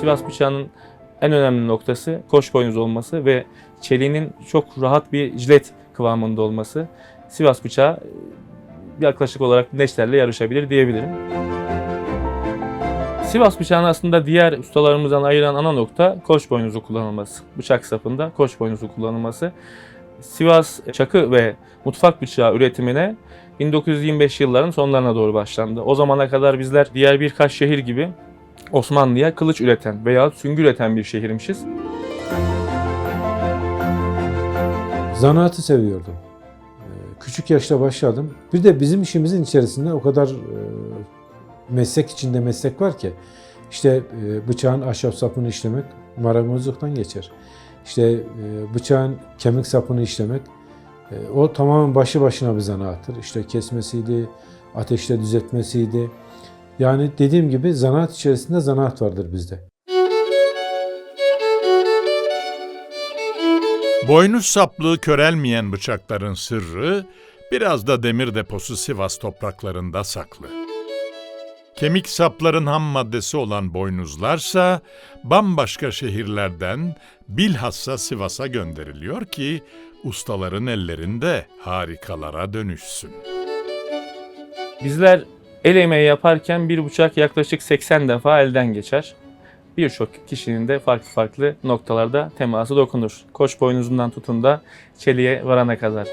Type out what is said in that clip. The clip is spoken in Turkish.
Sivas bıçağının en önemli noktası koş boynuz olması ve çeliğinin çok rahat bir jilet kıvamında olması. Sivas bıçağı e, yaklaşık olarak neşterle yarışabilir diyebilirim. Sivas bıçağını aslında diğer ustalarımızdan ayıran ana nokta koç boynuzu kullanılması. Bıçak sapında koç boynuzu kullanılması. Sivas çakı ve mutfak bıçağı üretimine 1925 yılların sonlarına doğru başlandı. O zamana kadar bizler diğer birkaç şehir gibi Osmanlı'ya kılıç üreten veya süngü üreten bir şehirmişiz. Zanaatı seviyordum. Ee, Küçük yaşta başladım. Bir de bizim işimizin içerisinde o kadar e, meslek içinde meslek var ki. İşte e, bıçağın ahşap sapını işlemek marangozluktan geçer. İşte e, bıçağın kemik sapını işlemek o tamamen başlı başına bir zanaattır. İşte kesmesiydi, ateşte düzeltmesiydi. Yani dediğim gibi zanaat içerisinde zanaat vardır bizde. Boynuz saplı körelmeyen bıçakların sırrı biraz da demir deposu Sivas topraklarında saklı. Kemik sapların ham maddesi olan boynuzlarsa bambaşka şehirlerden bilhassa Sivas'a gönderiliyor ki ustaların ellerinde harikalara dönüşsün. Bizler el emeği yaparken bir bıçak yaklaşık 80 defa elden geçer. Birçok kişinin de farklı farklı noktalarda teması dokunur. Koç boynuzundan tutun da çeliğe varana kadar.